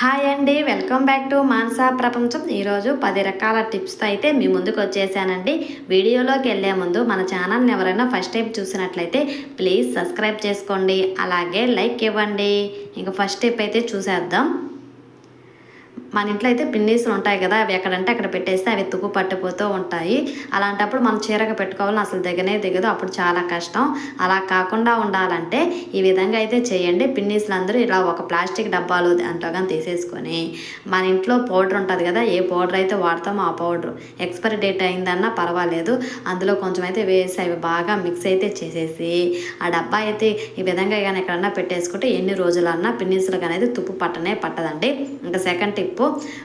Hi అండి. Welcome back to Mansa ప్రపంచం. ఈరోజు పది రకాల టిప్స్తో అయితే మీ ముందుకు వచ్చేసానండి. వీడియోలోకి వెళ్ళే ముందు మన ఛానల్ని ఎవరైనా ఫస్ట్ టైం చూసినట్లయితే ప్లీజ్ సబ్స్క్రైబ్ చేసుకోండి. అలాగే లైక్ ఇవ్వండి. ఇంకా ఫస్ట్ టిప్ అయితే చూసేద్దాం. మన ఇంట్లో అయితే పిన్నీసులు ఉంటాయి కదా అవి ఎక్కడంటే అక్కడ పెట్టేస్తే అవి తుప్పు పట్టిపోతూ ఉంటాయి. అలాంటప్పుడు మనం చీరగా పెట్టుకోవాలని అసలు దిగనే దిగదు అప్పుడు చాలా కష్టం. అలా కాకుండా ఉండాలంటే ఈ విధంగా అయితే చేయండి. పిన్నీసులు అందరూ ఇలా ఒక ప్లాస్టిక్ డబ్బాలు అంతగా తీసేసుకొని మన ఇంట్లో పౌడర్ ఉంటుంది కదా ఏ పౌడర్ అయితే వాడతామో ఆ పౌడర్ ఎక్స్పైరీ డేట్ అయిందన్నా పర్వాలేదు. అందులో కొంచెం అయితే వేసి అవి బాగా మిక్స్ అయితే చేసేసి ఆ డబ్బా అయితే ఈ విధంగా కానీ ఎక్కడన్నా పెట్టేసుకుంటే ఎన్ని రోజులన్నా పిన్నీసులకు అనేది తుప్పు పట్టనే పట్టదండి. ఇంకా సెకండ్ టిప్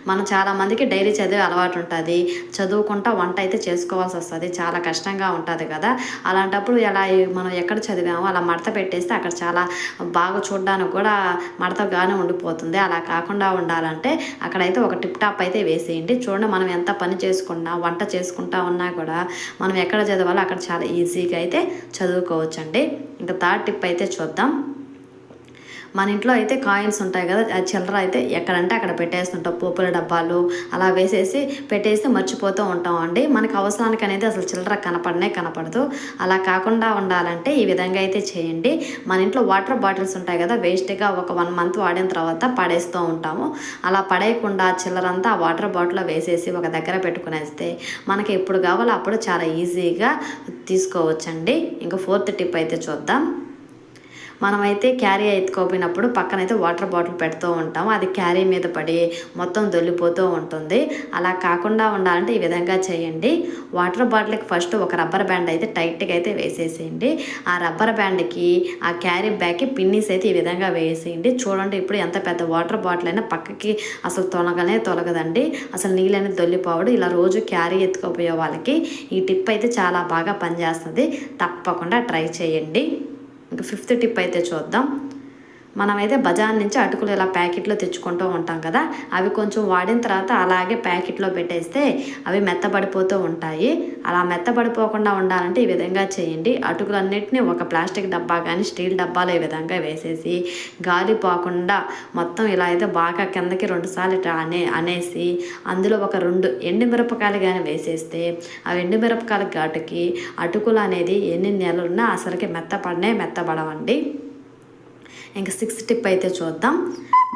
మనం చాలామందికి డైరీ చదివే అలవాటు ఉంటుంది. చదువుకుంటా వంట అయితే చేసుకోవాల్సి వస్తుంది. చాలా కష్టంగా ఉంటుంది కదా. అలాంటప్పుడు ఎలా మనం ఎక్కడ చదివామో అలా మడత పెట్టేస్తే అక్కడ చాలా బాగా చూడడానికి కూడా మడతగానే ఉండిపోతుంది. అలా కాకుండా ఉండాలంటే అక్కడైతే ఒక టిప్ టాప్ అయితే వేసేయండి. చూడండి మనం ఎంత పని చేసుకున్నా వంట చేసుకుంటా ఉన్నా కూడా మనం ఎక్కడ చదవాలో అక్కడ చాలా ఈజీగా అయితే చదువుకోవచ్చండి. ఇంకా థర్డ్ టిప్ అయితే చూద్దాం. మన ఇంట్లో అయితే కాయిన్స్ ఉంటాయి కదా ఆ చిల్లర అయితే ఎక్కడంటే అక్కడ పెట్టేస్తుంటాం. పోపుల డబ్బాలు అలా వేసేసి పెట్టేసి మర్చిపోతూ ఉంటాం అండి. మనకు అవసరానికి అనేది అసలు చిల్లర కనపడనే కనపడదు. అలా కాకుండా ఉండాలంటే ఈ విధంగా అయితే చేయండి. మన ఇంట్లో వాటర్ బాటిల్స్ ఉంటాయి కదా వేస్ట్గా ఒక వన్ మంత్ వాడిన తర్వాత పడేస్తూ ఉంటాము. అలా పడేయకుండా చిల్లరంతా ఆ వాటర్ బాటిల్లో వేసేసి ఒక దగ్గర పెట్టుకునేస్తే మనకి ఎప్పుడు కావాలో అప్పుడు చాలా ఈజీగా తీసుకోవచ్చండి. ఇంకా ఫోర్త్ టిప్ అయితే చూద్దాం. మనమైతే క్యారీ ఎత్తుకోపోయినప్పుడు పక్కనైతే వాటర్ బాటిల్ పెడుతూ ఉంటాం. అది క్యారీ మీద పడి మొత్తం దొల్లిపోతూ ఉంటుంది. అలా కాకుండా ఉండాలంటే ఈ విధంగా చేయండి. వాటర్ బాటిల్కి ఫస్ట్ ఒక రబ్బర్ బ్యాండ్ అయితే టైట్గా అయితే వేసేసేయండి. ఆ రబ్బర్ బ్యాండ్కి ఆ క్యారీ బ్యాగ్కి పిన్నీస్ అయితే ఈ విధంగా వేసేయండి. చూడండి ఇప్పుడు ఎంత పెద్ద వాటర్ బాటిల్ అయినా పక్కకి అసలు తొలగనే తొలగదండి. అసలు నీళ్ళు అనేది దొల్లిపోవడు ఇలా రోజు క్యారీ ఎత్తుకోపోయే వాళ్ళకి ఈ టిప్ అయితే చాలా బాగా పనిచేస్తుంది. తప్పకుండా ట్రై చేయండి. ఇంకా ఫిఫ్త్ టిప్ అయితే చూద్దాం. మనమైతే బజార్ నుంచి అటుకులు ఇలా ప్యాకెట్లో తెచ్చుకుంటూ ఉంటాం కదా అవి కొంచెం వాడిన తర్వాత అలాగే ప్యాకెట్లో పెట్టేస్తే అవి మెత్తబడిపోతూ ఉంటాయి. అలా మెత్తబడిపోకుండా ఉండాలంటే ఈ విధంగా చేయండి. అటుకులన్నింటినీ ఒక ప్లాస్టిక్ డబ్బా కానీ స్టీల్ డబ్బాలో ఈ విధంగా వేసేసి గాలి పోకుండా మొత్తం ఇలా అయితే బాగా కిందకి రెండుసార్లు ఇట్లా అనే అనేసి అందులో ఒక రెండు ఎండు మిరపకాయలు కానీ వేసేస్తే ఆ ఎండు మిరపకాయల ఘాటుకి అటుకులు అనేది ఎన్ని నెలలున్నా అసలుకి మెత్తపడనే మెత్తబడవండి. ఇంకా సిక్స్త్ టిప్ అయితే చూద్దాం.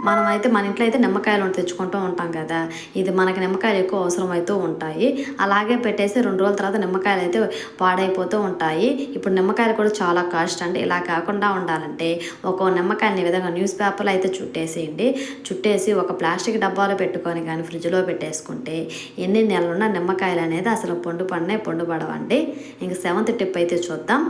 మనమైతే మన ఇంట్లో అయితే నిమ్మకాయలు తెచ్చుకుంటూ ఉంటాం కదా. ఇది మనకి నిమ్మకాయలు ఎక్కువ అవసరం అవుతూ ఉంటాయి. అలాగే పెట్టేసి రెండు రోజుల తర్వాత నిమ్మకాయలు అయితే పాడైపోతూ ఉంటాయి. ఇప్పుడు నిమ్మకాయలు కూడా చాలా కాస్ట్ అండి. ఇలా కాకుండా ఉండాలంటే ఒక నిమ్మకాయని విధంగా న్యూస్ పేపర్లో అయితే చుట్టేసేయండి. చుట్టేసి ఒక ప్లాస్టిక్ డబ్బాలో పెట్టుకొని కానీ ఫ్రిడ్జ్లో పెట్టేసుకుంటే ఎన్ని నెలలున్నా నిమ్మకాయలు అనేది అసలు పొండు పండే పొండు పడవండి. ఇంక సెవెంత్ టిప్ అయితే చూద్దాం.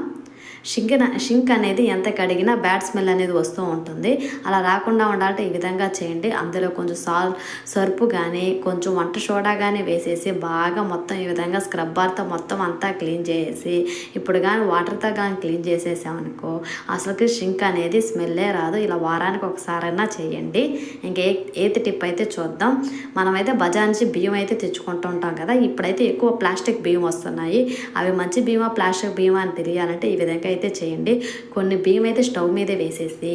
షింక్ షింక్ అనేది ఎంత కడిగినా బ్యాడ్ స్మెల్ అనేది వస్తూ ఉంటుంది. అలా రాకుండా ఉండాలంటే ఈ విధంగా చేయండి. అందులో కొంచెం సాల్ సర్పు కానీ కొంచెం వంట సోడా కానీ వేసేసి బాగా మొత్తం ఈ విధంగా స్క్రబ్బర్తో మొత్తం అంతా క్లీన్ చేసేసి ఇప్పుడు కానీ వాటర్తో కానీ క్లీన్ చేసేసామనుకో అసలుకి షింక్ అనేది స్మెల్లే రాదు. ఇలా వారానికి ఒకసారైనా చేయండి. ఇంకా ఏ ఏతి టిప్ అయితే చూద్దాం. మనమైతే బజార్ నుంచి బియ్యం అయితే తెచ్చుకుంటూ ఉంటాం కదా. ఇప్పుడైతే ఎక్కువ ప్లాస్టిక్ బియ్యం వస్తున్నాయి. అవి మంచి బియ్యమా ప్లాస్టిక్ బియ్యమా అని తెలియాలంటే ఈ విధంగా అయితే చేయండి. కొన్ని బియ్యం అయితే స్టవ్ మీదే వేసేసి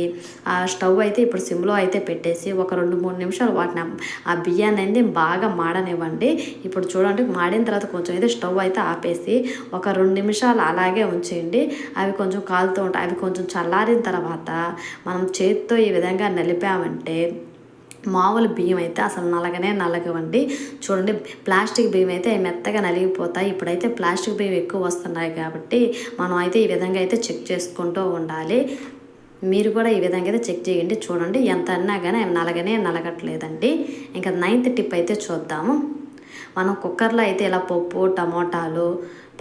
ఆ స్టవ్ అయితే ఇప్పుడు సిమ్లో అయితే పెట్టేసి ఒక రెండు మూడు నిమిషాలు వాటిని ఆ బియ్యాన్ని అనేది బాగా మాడనివ్వండి. ఇప్పుడు చూడండి మాడిన తర్వాత కొంచెం అయితే స్టవ్ అయితే ఆపేసి ఒక రెండు నిమిషాలు అలాగే ఉంచేయండి. అవి కొంచెం కాలుతూ ఉంటాయి. అవి కొంచెం చల్లారిన తర్వాత మనం చేతితో ఈ విధంగా నలిపామంటే మామూలు బియ్యం అయితే అసలు నలగనే నలగవండి. చూడండి ప్లాస్టిక్ బియ్యం అయితే మెత్తగా నలిగిపోతాయి. ఇప్పుడైతే ప్లాస్టిక్ బియ్యం ఎక్కువ వస్తున్నాయి కాబట్టి మనం అయితే ఈ విధంగా అయితే చెక్ చేసుకుంటూ ఉండాలి. మీరు కూడా ఈ విధంగా అయితే చెక్ చేయండి. చూడండి ఎంత అన్నా కానీ నలగనే నలగట్లేదండి. ఇంకా నైన్త్ టిప్ అయితే చూద్దాము. మనం కుక్కర్లో అయితే ఇలా పప్పు టమోటాలు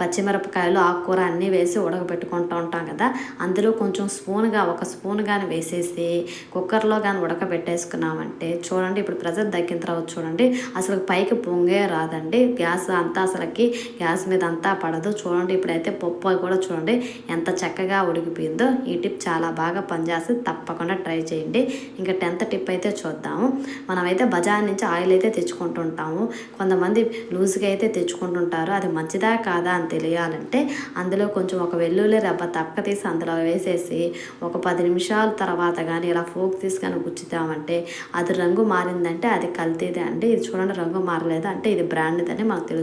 పచ్చిమిరపకాయలు ఆకుకూర అన్నీ వేసి ఉడకబెట్టుకుంటూ ఉంటాం కదా. అందులో కొంచెం స్పూన్గా ఒక స్పూన్ కానీ వేసేసి కుక్కర్లో కానీ ఉడకబెట్టేసుకున్నామంటే చూడండి ఇప్పుడు ప్రెజర్ తగ్గిన తర్వాత చూడండి అసలు పైకి పొంగే రాదండి. గ్యాస్ అంతా అసలుకి గ్యాస్ మీద అంతా పడదు. చూడండి ఇప్పుడైతే పప్పు కూడా చూడండి ఎంత చక్కగా ఉడికిపోయిందో. ఈ టిప్ చాలా బాగా పనిచేస్తుంది తప్పకుండా ట్రై చేయండి. ఇంకా టెన్త్ టిప్ అయితే చూద్దాము. మనమైతే బజార్ నుంచి ఆయిల్ అయితే తెచ్చుకుంటుంటాము కొంతమంది లూజ్గా అయితే తెచ్చుకుంటుంటారు అది మంచిదా కాదా అని తెలియాలంటే అందులో కొంచెం ఒక వెల్లుల్లి రవ్వ తక్క తీసి అందులో వేసేసి ఒక పది నిమిషాల తర్వాత కానీ ఇలా ఫోక్ తీసుకొని గుచ్చుతామంటే అది రంగు మారిందంటే అది కల్తీదే అండి. ఇది చూడండి రంగు మారలేదు అంటే ఇది బ్రాండ్దని అని మాకు తెలుసు